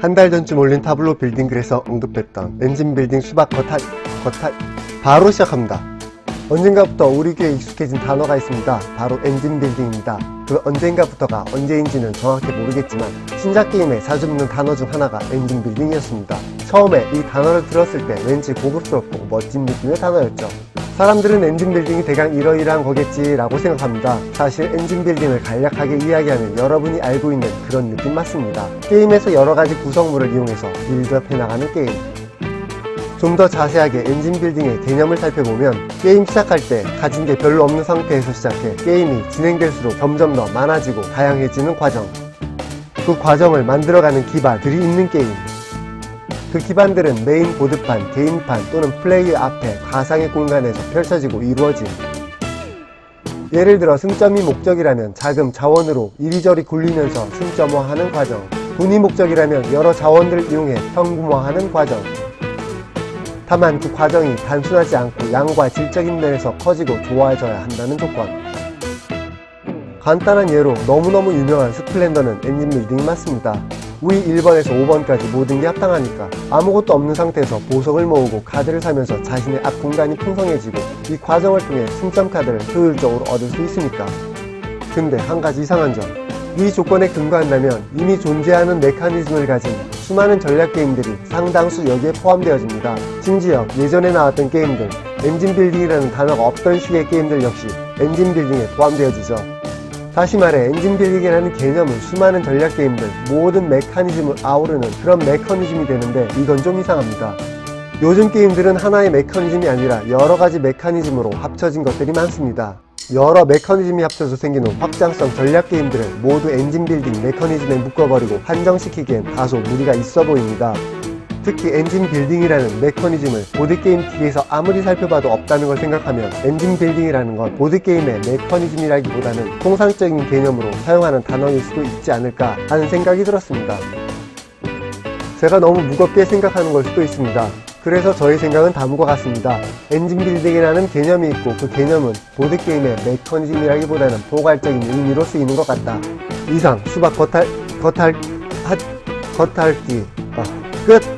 한 달 전쯤 올린 타블로 빌딩 글에서 언급했던 엔진 빌딩 수박 거탈, 거탈, 바로 시작합니다. 언젠가부터 우리 귀에 익숙해진 단어가 있습니다. 바로 엔진 빌딩입니다. 그 언젠가부터가 언제인지는 정확히 모르겠지만 신작 게임에 자주 붙는 단어 중 하나가 엔진 빌딩이었습니다. 처음에 이 단어를 들었을 때 왠지 고급스럽고 멋진 느낌의 단어였죠. 사람들은 엔진 빌딩이 대강 이러이러한 거겠지라고 생각합니다. 사실 엔진 빌딩을 간략하게 이야기하면 여러분이 알고 있는 그런 느낌 맞습니다. 게임에서 여러 가지 구성물을 이용해서 빌드업 해 나가는 게임. 좀 더 자세하게 엔진 빌딩의 개념을 살펴보면 게임 시작할 때 가진 게 별로 없는 상태에서 시작해 게임이 진행될수록 점점 더 많아지고 다양해지는 과정. 그 과정을 만들어가는 기반들이 있는 게임. 그 기반들은 메인 보드판, 게임판 또는 플레이어 앞에 가상의 공간에서 펼쳐지고 이루어짐. 예를 들어 승점이 목적이라면 자금, 자원으로 이리저리 굴리면서 승점화하는 과정. 돈이 목적이라면 여러 자원들을 이용해 현금화하는 과정. 다만 그 과정이 단순하지 않고 양과 질적인 면에서 커지고 좋아져야 한다는 조건. 간단한 예로 너무너무 유명한 스플렌더는 엔진 빌딩이 맞습니다. 위 1번에서 5번까지 모든 게 합당하니까 아무것도 없는 상태에서 보석을 모으고 카드를 사면서 자신의 앞 공간이 풍성해지고 이 과정을 통해 승점 카드를 효율적으로 얻을 수 있으니까. 근데 한 가지 이상한 점. 이 조건에 근거한다면 이미 존재하는 메커니즘을 가진 수많은 전략 게임들이 상당수 여기에 포함되어집니다. 심지어 예전에 나왔던 게임들, 엔진 빌딩이라는 단어가 없던 시기의 게임들 역시 엔진 빌딩에 포함되어지죠. 다시 말해 엔진 빌딩이라는 개념은 수많은 전략 게임들 모든 메커니즘을 아우르는 그런 메커니즘이 되는데 이건 좀 이상합니다. 요즘 게임들은 하나의 메커니즘이 아니라 여러 가지 메커니즘으로 합쳐진 것들이 많습니다. 여러 메커니즘이 합쳐서 생기는 확장성 전략 게임들을 모두 엔진 빌딩 메커니즘에 묶어버리고 한정시키기엔 다소 무리가 있어 보입니다. 특히 엔진 빌딩이라는 메커니즘을 보드게임 기계에서 아무리 살펴봐도 없다는 걸 생각하면 엔진 빌딩이라는 건 보드게임의 메커니즘이라기보다는 통상적인 개념으로 사용하는 단어일 수도 있지 않을까 하는 생각이 들었습니다. 제가 너무 무겁게 생각하는 걸 수도 있습니다. 그래서 저의 생각은 다음과 같습니다. 엔진 빌딩이라는 개념이 있고 그 개념은 보드게임의 메커니즘이라기보다는 포괄적인 의미로 쓰이는 것 같다. 이상 수박 겉핥, 겉핥, 핫, 겉핥기. 아, 끝!